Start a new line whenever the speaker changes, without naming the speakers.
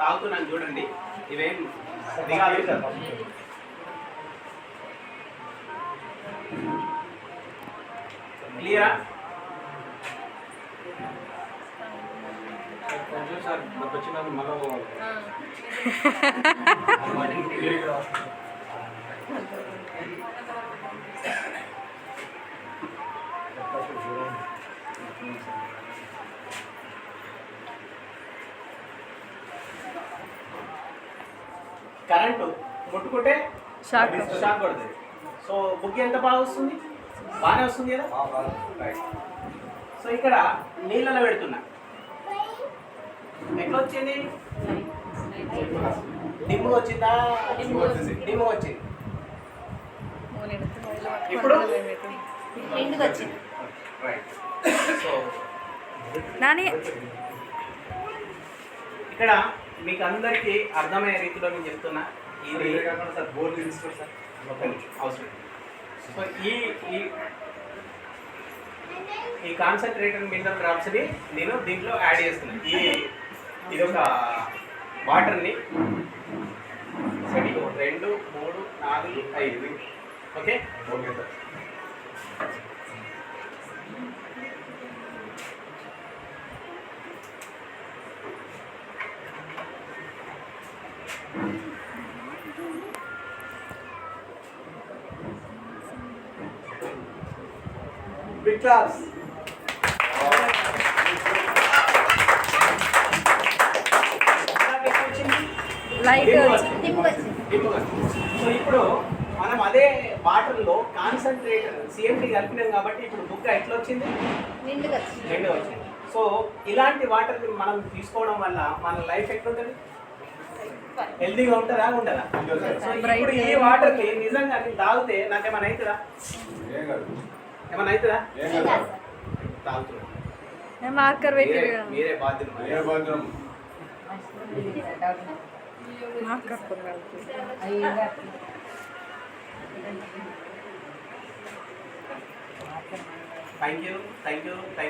తాగుతున్నాను చూడండి. ఇవేం దిగాలి? క్లియరా?
కొంచెం సార్ వచ్చిన మళ్ళీ
కరెంటు ముట్టుకుంటే
షాక్.
షాక్ కొడుతుంది. సో బుక్ ఎంత బాగా వస్తుంది? బాగానే వస్తుంది కదా? సో ఇక్కడ నీళ్ళలో పెడుతున్నా. ఎట్లా వచ్చింది? డిమ్ము వచ్చిందా? డిమ్ము వచ్చింది. ఇప్పుడు?
వచ్చింది.
Right so
Nani.
ఇక్కడ మీకు అందరికీ అర్థమయ్యే రీతిలో నేను చెప్తున్నా. ఇది
సార్ బోర్డు తీసుకోండి సార్
అవసరం సో ఈ ఈ ఈ కాన్సన్ట్రేటెడ్ మినరల్ డ్రాప్స్ని నేను దీంట్లో యాడ్ చేస్తున్నాను ఈ ఇది ఒక వాటర్ని రెండు మూడు నాలుగు ఐదు. ఓకే?
ఓకే సార్
ఎలా వచ్చింది
లైట్.
సో ఇప్పుడు మనం అదే వాటర్లో కాన్సన్ట్రేట్ సిఎండి కలిపినాం కాబట్టి ఇప్పుడు బుక్ ఎట్లా వచ్చింది
నిండుగా వచ్చింది.
సో ఇలాంటి వాటర్ని మనం తీసుకోవడం వల్ల మన లైఫ్ ఎట్లుంటుంది? హెల్తీగా ఉంటుందా? ఉంటుందా సో ఇప్పుడు ఈ వాటర్ని నిజంగా నేను తాగితే అవుతుందా?
కాదు.
ఏమైనా అవుతుందా?
ఏం
ఏం
కాదు.
కాదు
తాగుతున్నా
మార్కర్
మీరే
marker
thank you thank you thank